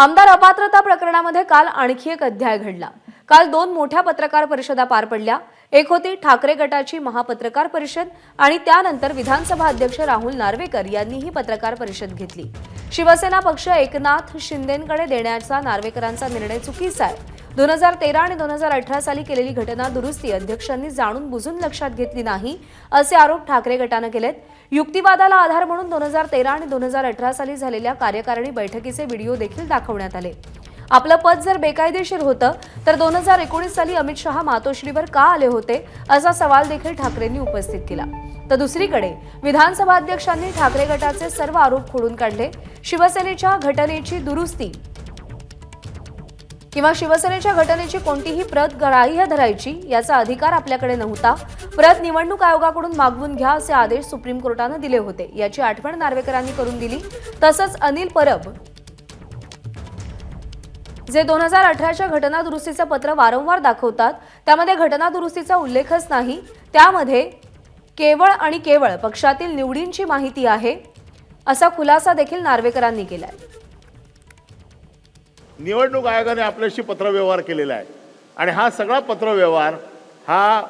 आमदार अपात्रता प्रकरणामध्ये काल आणखी एक अध्याय घडला. काल दोन मोठ्या पत्रकार परिषदा पार पडल्या. एक होती ठाकरे गटाची महापत्रकार परिषद आणि त्यानंतर विधानसभा अध्यक्ष राहुल नार्वेकर यांनीही पत्रकार परिषद घेतली. शिवसेना पक्ष एकनाथ शिंदेकडे देण्याचा नार्वेकरांचा निर्णय चुकीचा आहे. दोन हजार तेरा आणि दोन हजार अठरा साली केलेली घटना दुरुस्ती अध्यक्षांनी जाणून बुजून लक्षात घेतली नाही असे आरोप ठाकरे गटानं केलेत. युक्तिवादाला आधार म्हणून दोन हजार तेरा आणि दोन हजार अठरा साली झालेल्या कार्यकारिणी बैठकीचे व्हिडिओ देखील दाखवण्यात आले. आपलं पद जर बेकायदेशीर होतं तर दोन हजार एकोणीस साली अमित शहा मातोश्रीवर का आले होते असा सवाल देखील ठाकरेंनी उपस्थित केला. तर दुसरीकडे विधानसभा अध्यक्षांनी ठाकरे गटाचे सर्व आरोप खोडून काढले. शिवसेनेच्या घटनेची दुरुस्ती किंवा शिवसेनेच्या घटनेची कोणतीही प्रत ग्राह्य धरायची याचा अधिकार आपल्याकडे नव्हता. प्रत निवडणूक आयोगाकडून मागवून घ्या असे आदेश सुप्रीम कोर्टानं दिले होते. याची आठवण नार्वेकरांनी करून दिली. तसंच अनिल परब जे दोन हजार अठराच्या घटना दुरुस्तीचं पत्र वारंवार दाखवतात त्यामध्ये घटना दुरुस्तीचा उल्लेखच नाही. त्यामध्ये केवळ आणि केवळ पक्षातील निवडींची माहिती आहे असा खुलासा देखील नार्वेकरांनी केलाय. निवडणूक आयोगाने आपल्याशी पत्रव्यवहार केलेला आहे. आणि हा सगळा पत्रव्यवहार हा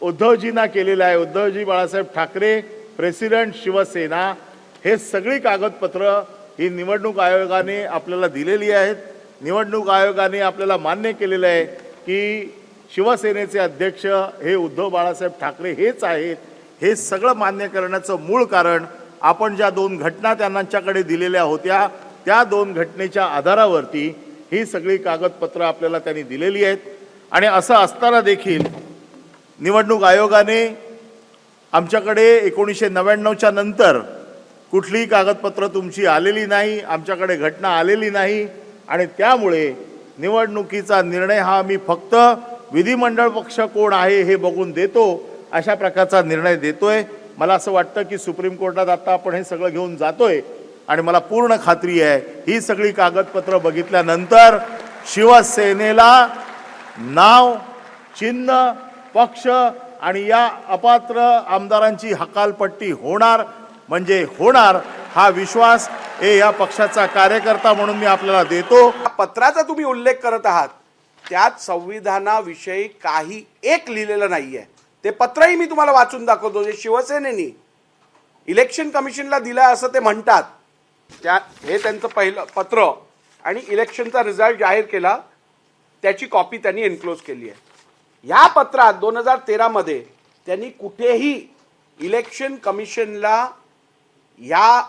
उद्धवजींना केलेला आहे. उद्धवजी बाळासाहेब ठाकरे प्रेसिडेंट शिवसेना हे सगळी कागदपत्र ही निवडणूक आयोगाने आपल्याला दिलेली आहेत. निवडणूक आयोगाने आपल्याला मान्य केलेलं आहे की शिवसेनेचे अध्यक्ष हे उद्धव बाळासाहेब ठाकरे हेच आहेत. हे सगळं मान्य करण्याचं मूळ कारण आपण ज्या दोन घटना त्यांच्याकडे दिलेल्या होत्या त्या दोन घटनेच्या आधारावरती ही सगळी कागदपत्र आपल्याला त्यांनी दिलेली आहेत. आणि असं असताना देखील निवडणूक आयोगाने आमच्याकडे एकोणीसशे नव्याण्णवच्या नंतर कुठलीही कागदपत्र तुमची आलेली नाही आमच्याकडे घटना आलेली नाही. आणि त्यामुळे निवडणुकीचा निर्णय हा मी फक्त विधिमंडळ पक्ष कोण आहे हे बघून देतो अशा प्रकारचा निर्णय देतोय. मला असं वाटतं की सुप्रीम कोर्टात आता आपण हे सगळं घेऊन जातोय. आणि मला पूर्ण खात्री आहे ही सगळी कागदपत्र बघितल्यानंतर शिवसेनेला नाव चिन्ह पक्ष आणि या अपात्र आमदारांची हकालपट्टी होणार म्हणजे होणार हा विश्वास हे या पक्षाचा कार्यकर्ता म्हणून मी आपल्याला देतो. पत्राचा तुम्ही उल्लेख करत आहात त्यात संविधानाविषयी काही एक लिहिलेलं नाहीये. ते पत्रही मी तुम्हाला वाचून दाखवतो जे शिवसेनेनी इलेक्शन कमिशनला दिलं असं ते म्हणतात. त्या हे त्यांचं पहिलं पत्र आणि इलेक्शनचा रिझल्ट जाहीर केला त्याची कॉपी त्यांनी एन्क्लोज केली आहे. ह्या पत्रात दोन हजार तेरामध्ये त्यांनी कुठेही इलेक्शन कमिशनला या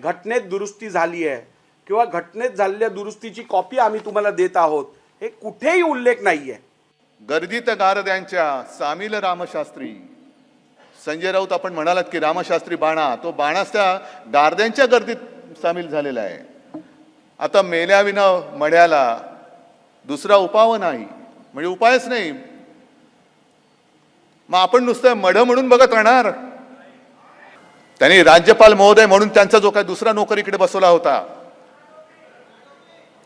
घटनेत दुरुस्ती झाली आहे किंवा घटनेत झालेल्या दुरुस्तीची कॉपी आम्ही तुम्हाला देत आहोत हे कुठेही उल्लेख नाही आहे गर्दीत गारद्यांच्या सामील रामशास्त्री संजय राऊत आपण म्हणालात की रामशास्त्री बाणा तो बाणाच त्या गारद्यांच्या गर्दीत सामील झालेला आहे. आता मेल्याविना मड्याला दुसरा उपाव नाही म्हणजे उपायच नाही. मग आपण नुसतं मढ म्हणून बघत राहणार? त्यांनी राज्यपाल महोदय म्हणून त्यांचा जो काय दुसरा नोकरीकडे बसवला होता.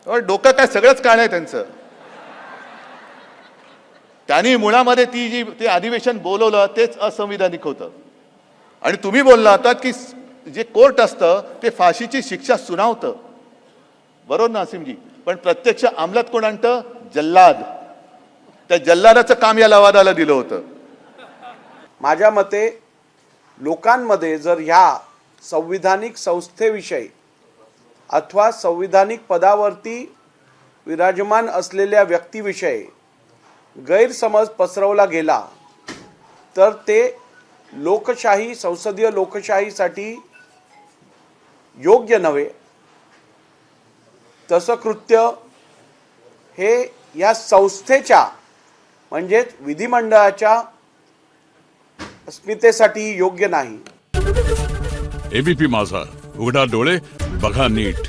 डोकं काय सगळंच काळ आहे त्यांचं. त्यांनी मुळामध्ये ती जी ते अधिवेशन बोलवलं तेच असंविधानिक होतं. आणि तुम्ही बोलला होतात की जे कोर्ट असतं ते फाशीची शिक्षा सुनावतं. बरोबर ना असीमजी पण प्रत्यक्ष अंमलात कोण आणतं? जल्लाद. त्या जल्लादाचं काम या लवादाला दिलं होतं. माझ्या मते लोकांमध्ये जर ह्या संविधानिक संस्थेविषयी अथवा संविधानिक पदावरती विराजमान असलेल्या व्यक्तीविषयी गैरसमज पसरवला गेला तर ते लोकशाही संसदीय लोकशाहीसाठी योग्य नव्हे तसं कृत्य हे या संस्थेच्या म्हणजेच विधिमंडळाच्या अस्मितेसाठी योग्य नाही. एबीपी माझा उघडा डोळे बघा नीट.